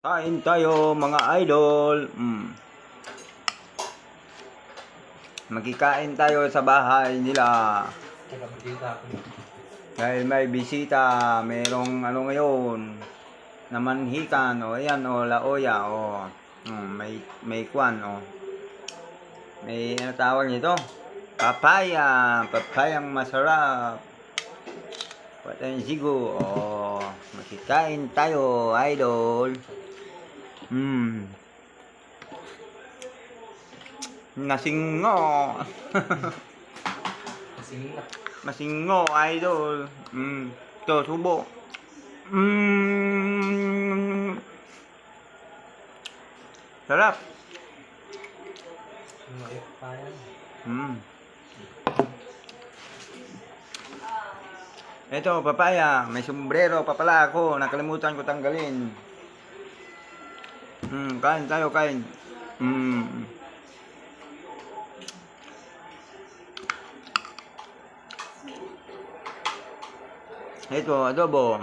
Kain tayo mga idol. Mm. Magkikain tayo sa bahay nila. Dahil may bisita, merong ano ngayon, namanhikan, o ayan, o laoya, o mm, may, may kwan, o. May ano tawag nito? Papaya, papayang masarap. Patayin sigo, o. Makikain tayo, idol. Hmm. Nasingo. Kasi nga. Masingo, idol. Mm. Ito, subo. Mm. Sarap. Ngayon pa yan. Mm. Ito, papaya. May sombrero pa pala ako. Nakalimutan ko tanggalin. Mm, kain tayo, kain. Mm. Ito, adobo.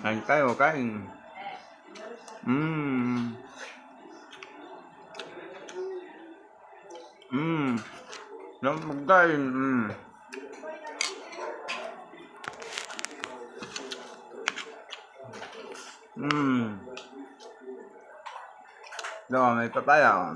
Kain tayo, kain. Mmm. Yung pagkain, mmm. Mmm. Ito, may papaya.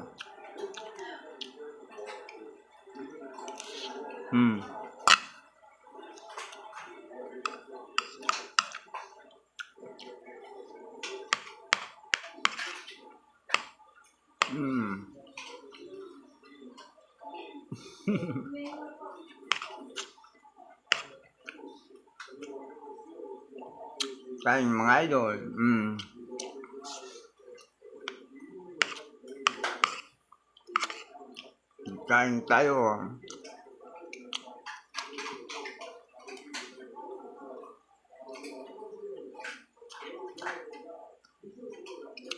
Mmm. Mmm. Kain mga idol. Mm. Kain tayo.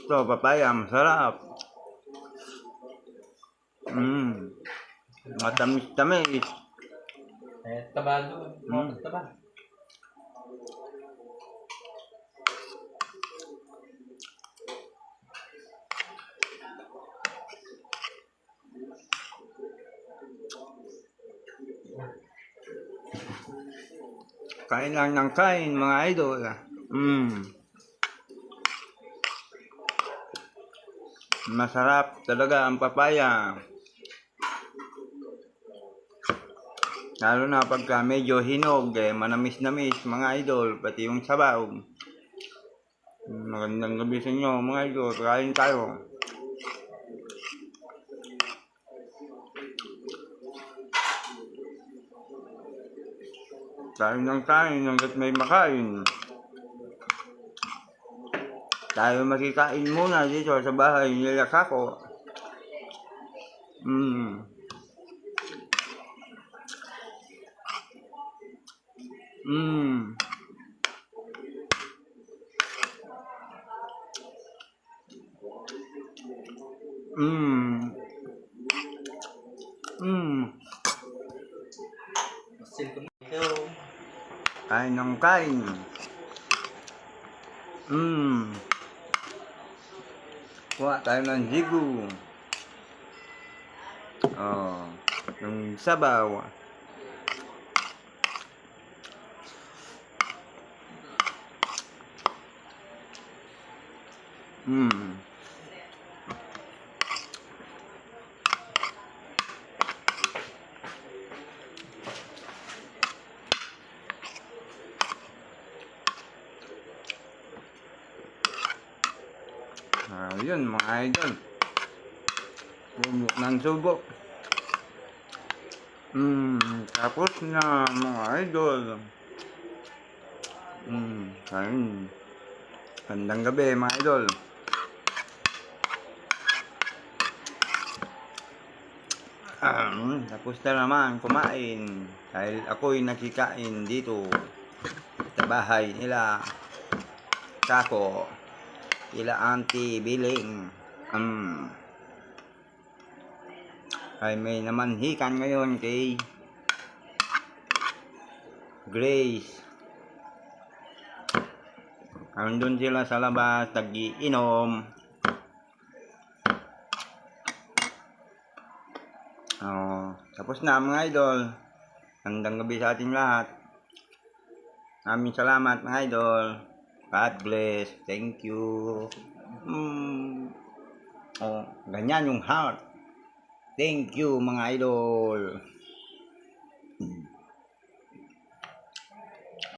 Ito, papaya, masarap. Mm. Matamis-tamis. Eh, taba doon. Hmm. Taba. Kain lang ng kain, mga idol. Mm. Masarap talaga ang papaya. Lalo na pagka medyo hinog, eh, manamis-namis, mga idol, pati yung sabaw. Magandang gabi sa inyo, mga idol. Kain tayo. Kain ng kain hanggat may makain. Tayo makikain muna dito sa bahay nila Kako. Mm. Mm. Mm. Mm. Kain ng kain. Mmm. Kuha tayo ng jigu. Oh, yung sabaw. Mmm. Ah, yun mga idol. Subok ng subok. Mm, tapos na mga idol. Mm, kain. Gandang gabi mga idol. Mm, tapos na naman kumain. Dahil ako'y nakikain dito sa bahay nila. Kako. Ila auntie biling. Um, ay may namanhikan ngayon kay Grace. Andun sila sa labas, nag-iinom. Oh, tapos na mga idol. Hanggang gabi sa ating lahat. Maraming salamat mga idol. God bless. Thank you. Mm. Oh, ganyan yung heart. Thank you mga idol.